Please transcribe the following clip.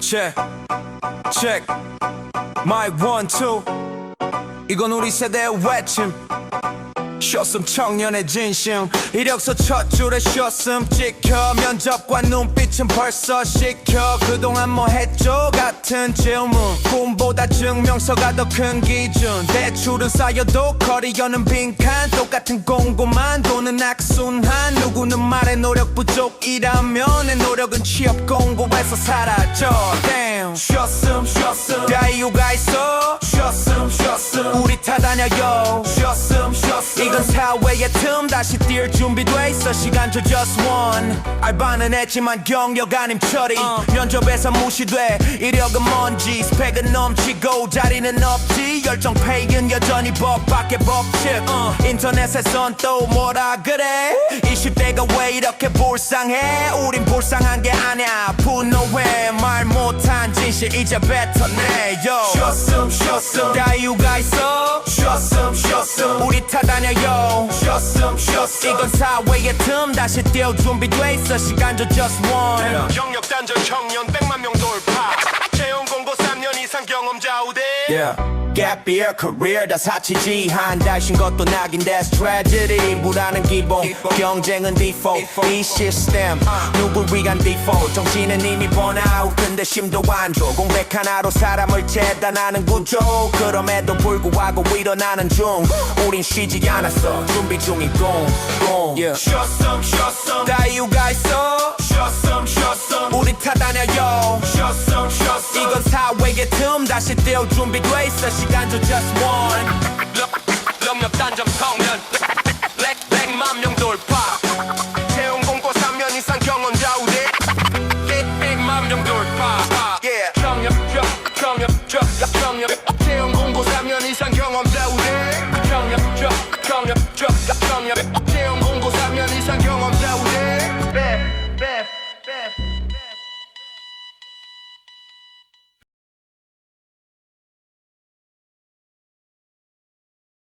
check, check. Mic one, two. 이건 우리 세대의 외침. 쉬었음 청년의 진심. 이력서 첫 줄에 쉬었음. 찍혀 면접과 눈빛은 벌써 식혀. 그동안 뭐 했죠? 같은 질문. 꿈보다 증명서가 더 큰 기준. 대출은 쌓여도 커리어는 빈칸 똑같은 공고만 돈은 악순환. 누구는 말해 노력 부족이라면 내 노력은 취업 공고에서 사라져. Damn. 쉬었음 쉬었음. 다 이유가 있어. 쉬었음 쉬었음. 우리 타다녀요 쉬었음 쉬었음. 이건 사회의 틈. 다시 뛸 준비돼 있어. 시간 줘 just one. 알바는 했지만 경력 아님 처리. 면접에서 무시돼. 이력은 먼지. 스펙은 넘치고 자리는 없지 열정 페이는 여전히 법 밖의 법칙. 인터넷에선 또 뭐라 그래? 20대가 왜 이렇게 불쌍해? 우린 불쌍한 게 아니야. 분노해 말 못한 진실 이제 뱉어내 yo. 쉬었음 쉬었음 다 이유가 있어? 쉬었음 쉬었음 우리 타다녀요 쉬었음 쉬었음 이건 사회의 틈. 다시 뛰어 준비돼 있어. 시간 줘 just one. 경력 단절 청년 100만 명 돌파. 채용 공고 3년 이상 경험자 우대. Yeah. Gap year career 다 사치지 한달쉰 것도 낙인 that's tragedy. 무라는 기본 경쟁은 default. 이 시스템 누굴 위한 default. 정신은 이미 burnout 근데 심도 안좋 공백 하나로 사람을 재단하는 구조. 그럼에도 불구하고 일어나는 중. 우린 쉬지 않았어. 준비 중이고 yeah. 쉬었음 쉬었음 다 이유가 있어. 쉬었음 쉬었음 우리 타다녀요. 쉬었음 쉬었음 이건 처음 다시 띄울 준비돼 있어. 시간도 just one. 능력 단점 성면 렉렉만명 돌파. 채용 공고 3년 이상 경험자 우대. 렉렉만명 돌파. 경력 적 경력 적 경력 채용 공고 3년 이상 경험자 우대. 경력 적 경력 적 경력